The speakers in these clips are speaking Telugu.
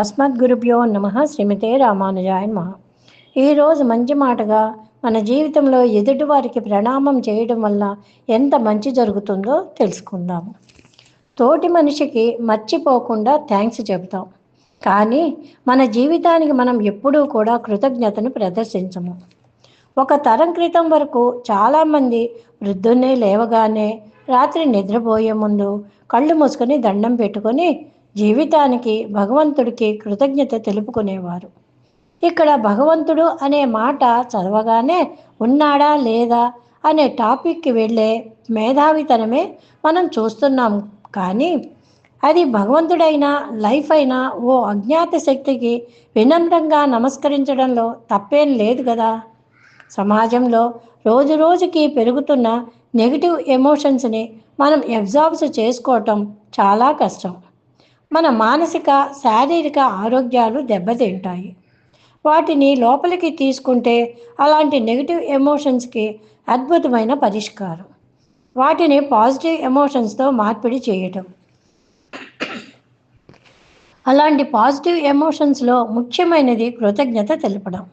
అస్మద్గురుభ్యో నమ శ్రీమతే రామానుజాయ నమ. ఈరోజు మంచి మాటగా మన జీవితంలో ఎదుటివారికి ప్రణామం చేయడం వల్ల ఎంత మంచి జరుగుతుందో తెలుసుకుందాము. తోటి మనిషికి మర్చిపోకుండా థ్యాంక్స్ చెబుతాం. కానీ మన జీవితానికి మనం ఎప్పుడూ కూడా కృతజ్ఞతను ప్రదర్శించము. ఒక తరం క్రితం వరకు చాలామంది వృద్ధున్నే లేవగానే రాత్రి నిద్రపోయే ముందు కళ్ళు మూసుకొని దండం పెట్టుకొని జీవితానికి భగవంతుడికి కృతజ్ఞత తెలుపుకునేవారు. ఇక్కడ భగవంతుడు అనే మాట చదవగానే ఉన్నాడా లేదా అనే టాపిక్కి వెళ్ళే మేధావితనమే మనం చూస్తున్నాం. కానీ అది భగవంతుడైనా లైఫ్ అయినా ఓ అజ్ఞాత శక్తికి వినమ్రంగా నమస్కరించడంలో తప్పేం లేదు కదా. సమాజంలో రోజు రోజుకి పెరుగుతున్న నెగిటివ్ ఎమోషన్స్ని మనం అబ్జార్బ్స్ చేసుకోవటం చాలా కష్టం. మన మానసిక శారీరక ఆరోగ్యాలు దెబ్బతింటాయి. వాటిని లోపలికి తీసుకుంటే అలాంటి నెగిటివ్ ఎమోషన్స్కి అద్భుతమైన పరిష్కారం. వాటిని పాజిటివ్ ఎమోషన్స్తో మార్పిడి చేయటం. అలాంటి పాజిటివ్ ఎమోషన్స్లో ముఖ్యమైనది కృతజ్ఞత తెలపడం.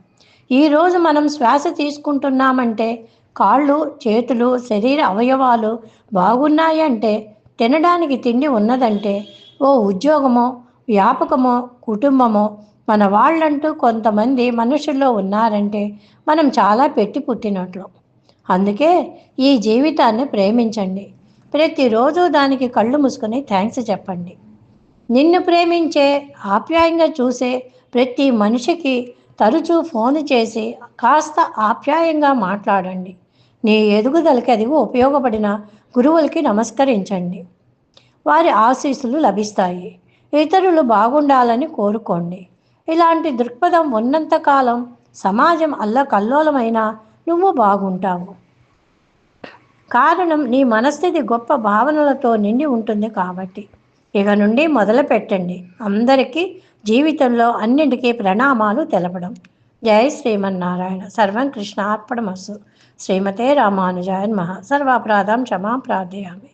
ఈరోజు మనం శ్వాస తీసుకుంటున్నామంటే కాళ్ళు చేతులు శరీర అవయవాలు బాగున్నాయంటే తినడానికి తిండి ఉన్నదంటే ఓ ఉద్యోగమో వ్యాపకమో కుటుంబమో మన వాళ్ళంటూ కొంతమంది మనుషుల్లో ఉన్నారంటే మనం చాలా పెట్టి పుట్టినట్లు. అందుకే ఈ జీవితాన్ని ప్రేమించండి. ప్రతిరోజు దానికి కళ్ళు మూసుకొని థ్యాంక్స్ చెప్పండి. నిన్ను ప్రేమించే ఆప్యాయంగా చూసే ప్రతి మనిషికి తరచూ ఫోన్ చేసి కాస్త ఆప్యాయంగా మాట్లాడండి. నీ ఎదుగుదలకి అది ఉపయోగపడిన గురువులకి నమస్కరించండి. వారి ఆశీస్సులు లభిస్తాయి. ఇతరులు బాగుండాలని కోరుకోండి. ఇలాంటి దృక్పథం ఉన్నంతకాలం సమాజం అల్లకల్లోలమైన నువ్వు బాగుంటావు. కారణం నీ మనస్థితి గొప్ప భావనలతో నిండి ఉంటుంది కాబట్టి. ఇక నుండి మొదలు పెట్టండి అందరికీ జీవితంలో అన్నింటికీ ప్రణామాలు తెలపడం. జై శ్రీమన్నారాయణ. సర్వం కృష్ణార్పణమస్సు శ్రీమతే రామానుజాయన్ మహా సర్వాపరాధం క్షమా ప్రార్థయామి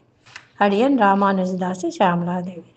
అడియన్ రామానుజదాసి శ్యామలాదేవి.